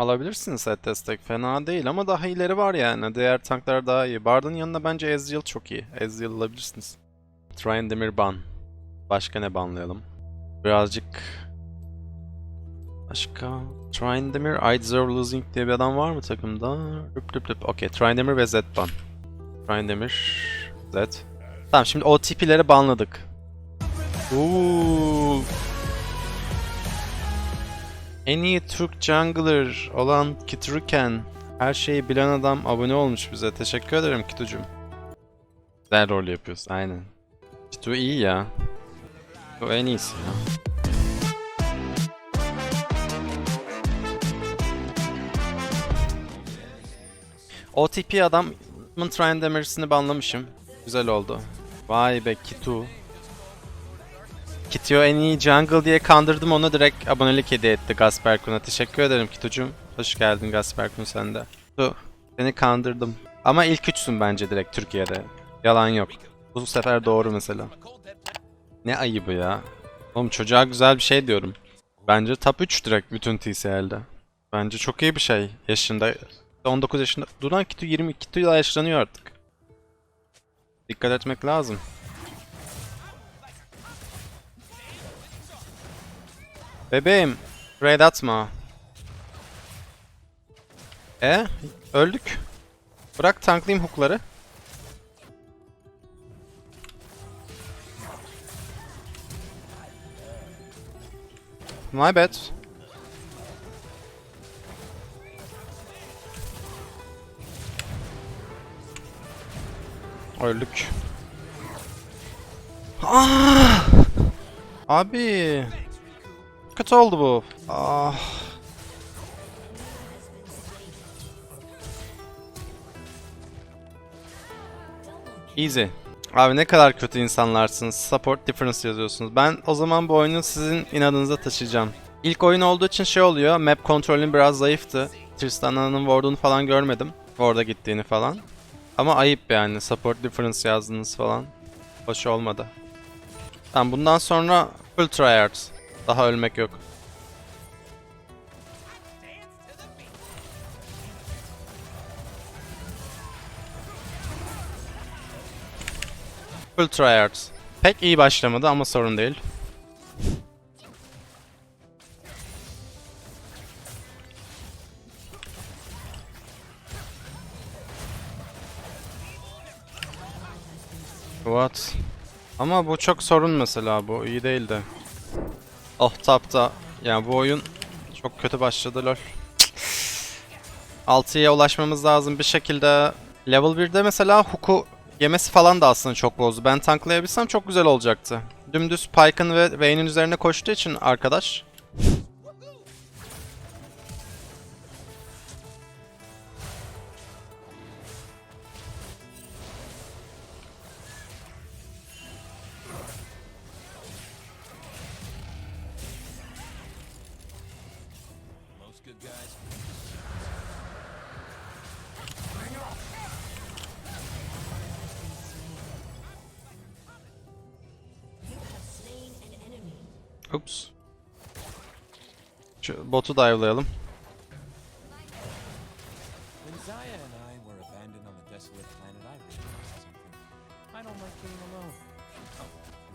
Alabilirsiniz set destek. Fena değil ama daha ileri var yani. Diğer tanklar daha iyi. Bard'ın yanında bence Ezreal çok iyi. Ezreal alabilirsiniz. Tryndamere ban. Başka ne banlayalım? Birazcık... Başka... Tryndamere, I deserve losing diye bir adam var mı takımda? Rüp rüp rüp. Okey, Tryndamere ve Zed ban. Tryndamere, Zed. Tamam şimdi OTP'leri banladık. Uuu. En iyi Türk jungler olan Kitruken. Her şeyi bilen adam abone olmuş bize. Teşekkür ederim Kitucum. Güzel rol yapıyorsun aynen. Kitu iyi ya. O en iyisi ya. OTP adamın Tryndamare'sini banlamışım. Güzel oldu. Vay be Kitu. Kitio en iyi jungle diye kandırdım onu direkt abonelik hediye etti Gasperkun'a. Teşekkür ederim Kitucum. Hoş geldin Gasperkun sen de. Seni kandırdım. Ama ilk üçsün bence direkt Türkiye'de. Yalan yok. Bu sefer doğru mesela. Ne ayıbı ya. Oğlum çocuğa güzel bir şey diyorum. Bence top 3 direkt bütün TCL'de. Bence çok iyi bir şey yaşında. 19 yaşında. Duran Kitu 20 Kitu yaşlanıyor artık. Dikkat etmek lazım. Bebeğim, raid atma. E, öldük. Bırak tanklayayım hookları. My bad. Öldük. Ah! Abi. Kötü oldu bu. Ah. Easy. Abi ne kadar kötü insanlarsınız. Support difference yazıyorsunuz. Ben o zaman bu oyunu sizin inadınıza taşıyacağım. İlk oyun olduğu için şey oluyor. Map kontrolün biraz zayıftı. Tristana'nın ward'unu falan görmedim. Ward'a gittiğini falan. Ama ayıp yani. Support difference yazdınız falan. Hoş olmadı. Tamam bundan sonra full tryhard. Daha ölmek yok. Full tryhard. Pek iyi başlamadı ama sorun değil. What? Ama bu çok sorun mesela bu iyi değil de. Oh tapta. Yani bu oyun çok kötü başladı lol. 6'ya ulaşmamız lazım bir şekilde. Level 1'de mesela Hook'u yemesi falan da aslında çok bozdu. Ben tanklayabilsem çok güzel olacaktı. Dümdüz Pyke'ın ve Vayne'in üzerine koştuğu için arkadaş.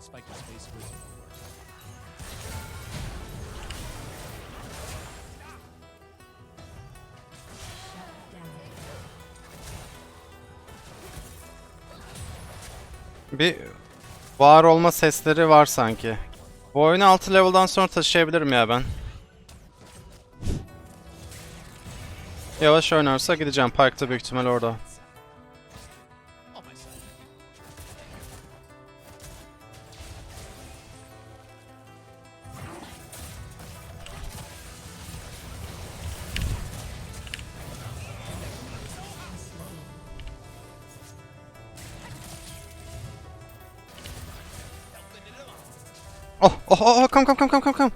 Spike the Space Wizard. Bir var olma sesleri var sanki. Bu oyunu 6 level'dan sonra taşıyabilirim ya ben. Yavaş oynarsa gideceğim. Parkta büyük ihtimal orada. Oh oh oh oh come come come come come come.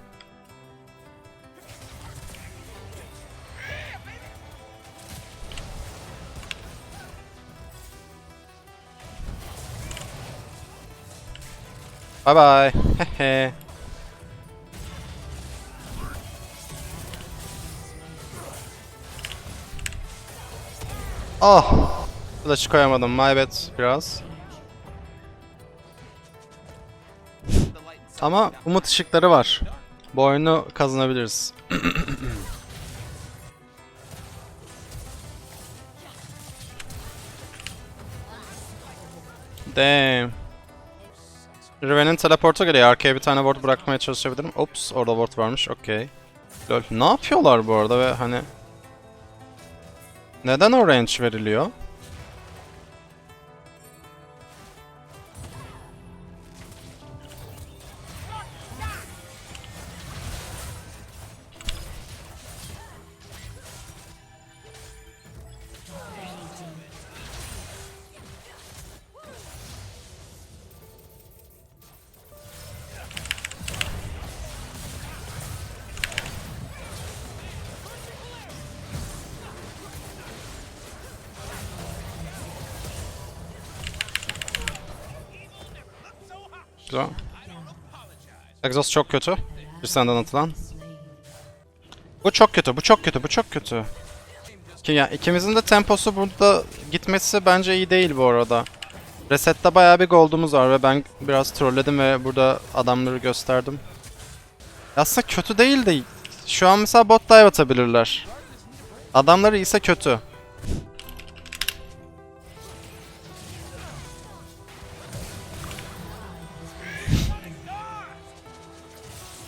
Bye bye. Hehe. Ah! Flash'ı koyamadım. My bad biraz. Ama umut ışıkları var. Bu oyunu kazanabiliriz. Damn. Riven'in teleporta geliyor. Arkaya bir tane ward bırakmaya çalışabilirim. Ops orada ward varmış. Okey. Lol. Ne yapıyorlar bu arada ve hani... Neden o range veriliyor? Güzel. Exhaust çok kötü. Bir senden atılan. Bu çok kötü, bu çok kötü, bu çok kötü. Ki ya ikimizin de temposu burada gitmesi bence iyi değil bu arada. Resette bayağı bir gold'umuz var ve ben biraz trolledim ve burada adamları gösterdim. Aslında kötü değil de şu an mesela bot dive atabilirler. Adamları ise kötü.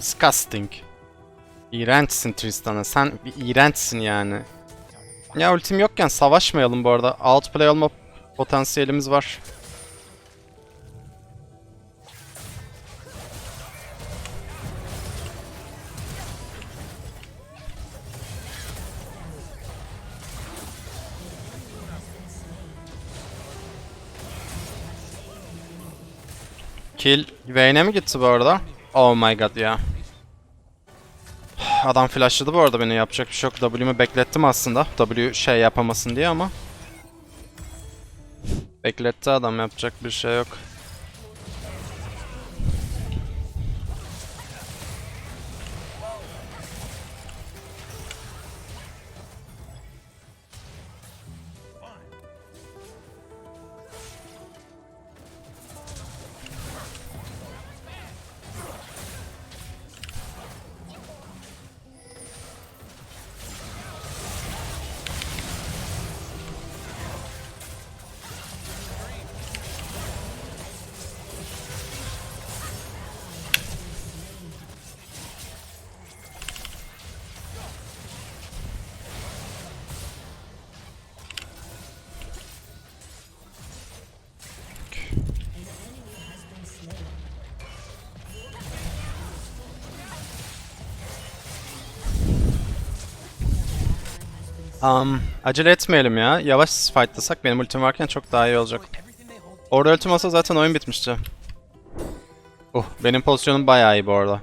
Disgusting. İğrençsin Tristan'a. Sen bir iğrençsin yani. Ya ultim yokken savaşmayalım bu arada. Outplay olma potansiyelimiz var. Kill Vayne'e mi gitti bu arada? Oh my god ya. Adam flashladı bu arada beni yapacak bir şey yok. W'mi beklettim aslında. W şey yapamasın diye ama. Bekletti adam yapacak bir şey yok. Um, acele etmeyelim ya. Yavaş fightlasak benim ultim varken çok daha iyi olacak. Orada ultim olsa zaten oyun bitmişti. Uh, benim pozisyonum bayağı iyi bu arada.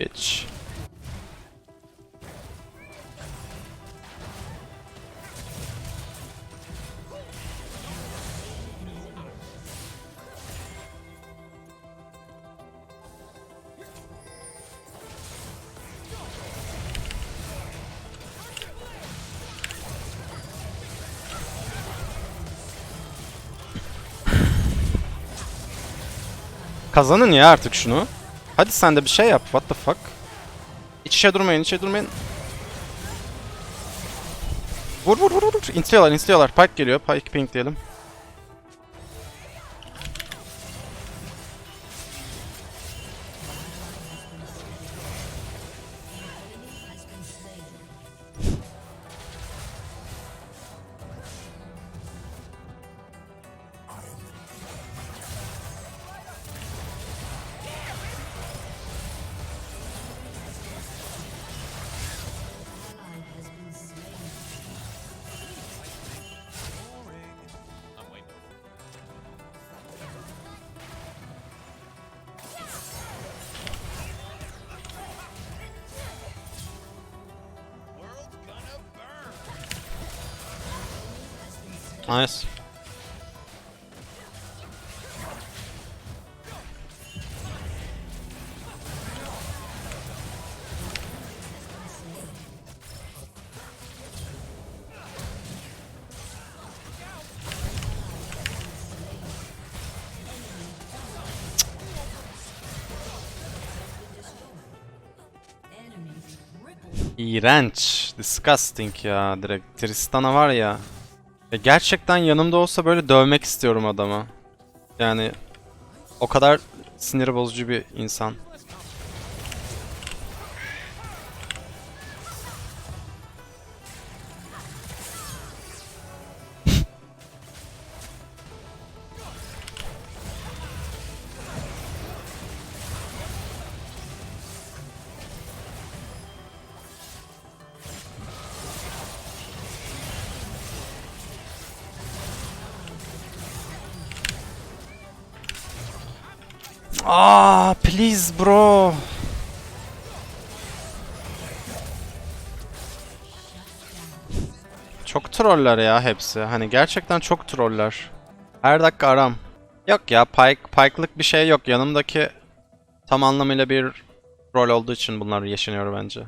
Bitch. Kazanın ya artık şunu. Hadi sen de bir şey yap. What the fuck? İç içe durmayın, iç içe durmayın. Vur vur vur vur. İntiliyorlar, intiliyorlar. Pike geliyor. Pike ping diyelim. Nice. İğrenç. Disgusting ya direkt. Tristana var ya ya. Gerçekten yanımda olsa böyle dövmek istiyorum adamı. Yani o kadar sinir bozucu bir insan. Aa, please bro. Çok troller ya hepsi. Hani gerçekten çok troller. Her dakika aram. Yok ya Pike, Pike'lık bir şey yok. Yanımdaki tam anlamıyla bir rol olduğu için bunlar yaşanıyor bence.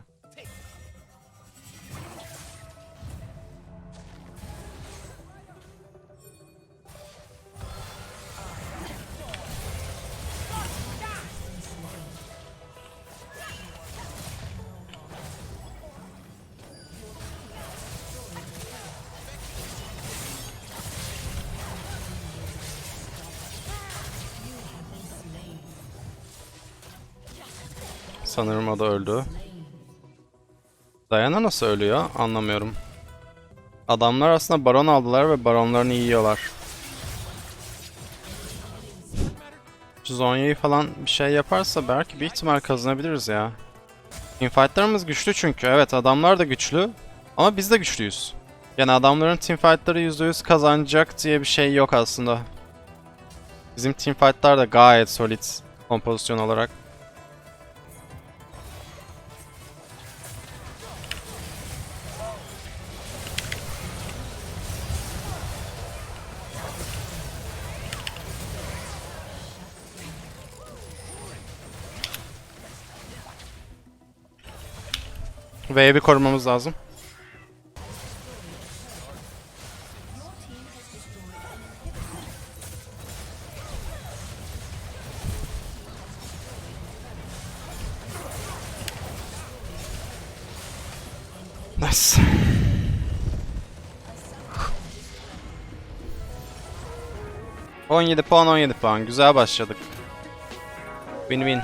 Sanırım o da öldü. Diana nasıl ölüyor? Anlamıyorum. Adamlar aslında baron aldılar ve baronlarını yiyorlar. Zonya'yı falan bir şey yaparsa belki bir ihtimal kazanabiliriz ya. Teamfight'larımız güçlü çünkü. Evet adamlar da güçlü. Ama biz de güçlüyüz. Yani adamların teamfight'ları %100 kazanacak diye bir şey yok aslında. Bizim teamfight'lar da gayet solid kompozisyon olarak. Wave'i korumamız lazım. Nice. ...17 puan 17 puan. Güzel başladık. Win win.